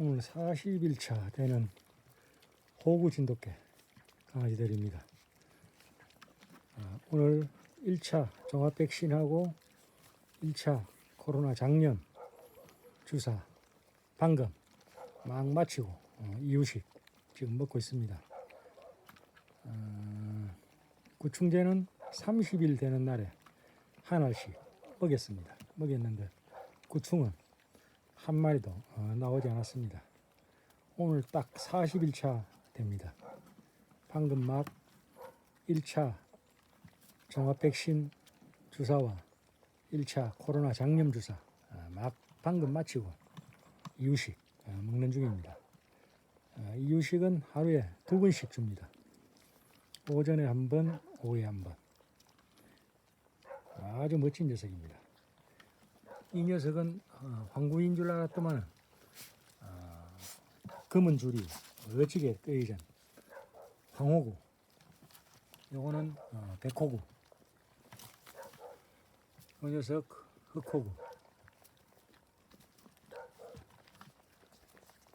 오늘 40일차 되는 호구 진돗개 강아지들입니다. 아, 오늘 1차 종합 백신하고 1차 코로나 장염 주사 방금 막 마치고 어, 이유식 지금 먹고 있습니다. 어, 구충제는 30일 되는 날에 하나씩 먹였습니다. 먹였는데 구충은 한 마리도 어, 나오지 않았습니다. 오늘 딱 40일차 됩니다. 방금 막 1차 종합 백신 주사와 1차 코로나 장염 주사 아, 막 방금 마치고 이유식 아, 먹는 중입니다. 아, 이유식은 하루에 두 번씩 줍니다. 오전에 한 번, 오후에 한 번. 아주 멋진 녀석입니다. 이 녀석은 어, 황구인 줄 알았더만 어, 검은 줄이 어찌게 떠이전 황호구. 요거는 어, 백호구. 이 녀석 흑호구.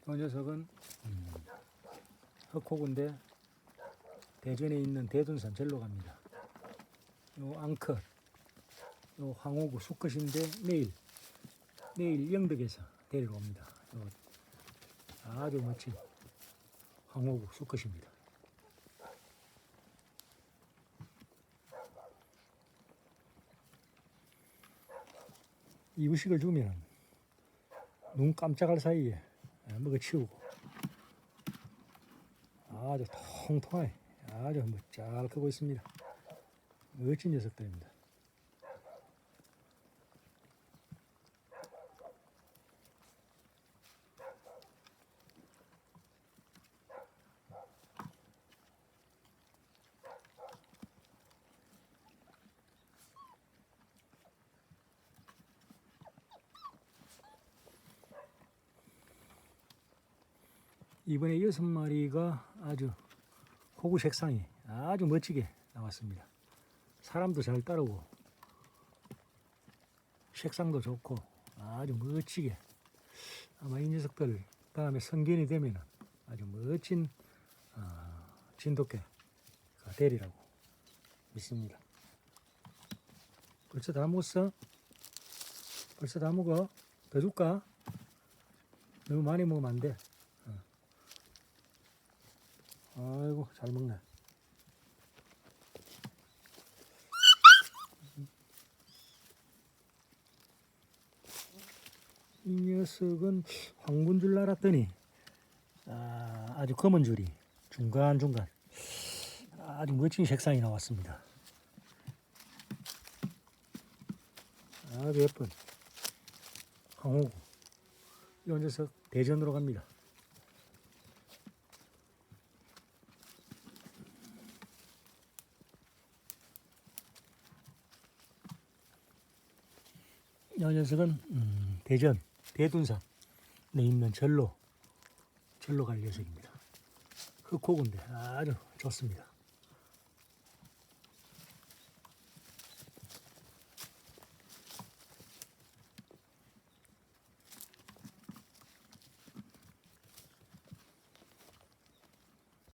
이 녀석은 음, 흑호구인데 대전에 있는 대둔산 절로 갑니다. 요 앙컷 요 황호구 수컷인데 내일 내일 영덕에서 데리러 옵니다. 요 아주 멋진 황호구 수컷입니다. 이유식을 주면 눈 깜짝할 사이에 먹어 치우고 아주 통통하게 아주 뭐 잘 크고 있습니다. 멋진 녀석들입니다. 이번에 여섯 마리가 아주 호구 색상이 아주 멋지게 나왔습니다. 사람도 잘 따르고 색상도 좋고 아주 멋지게 아마 이 녀석들 다음에 성견이 되면 아주 멋진 어, 진돗개가 되리라고 믿습니다. 벌써 다 먹었어? 벌써 다 먹어? 더 줄까? 너무 많이 먹으면 안 돼. 아이고 잘 먹네. 이 녀석은 황군 줄 알았더니 아, 아주 검은 줄이 중간 중간 아주 멋진 색상이 나왔습니다. 아주 예쁜 황호구. 이 녀석 대전으로 갑니다. 이 녀석은 음, 대전 대둔산에 있는 절로 절로 갈 녀석입니다. 흑호구인데 아주 좋습니다.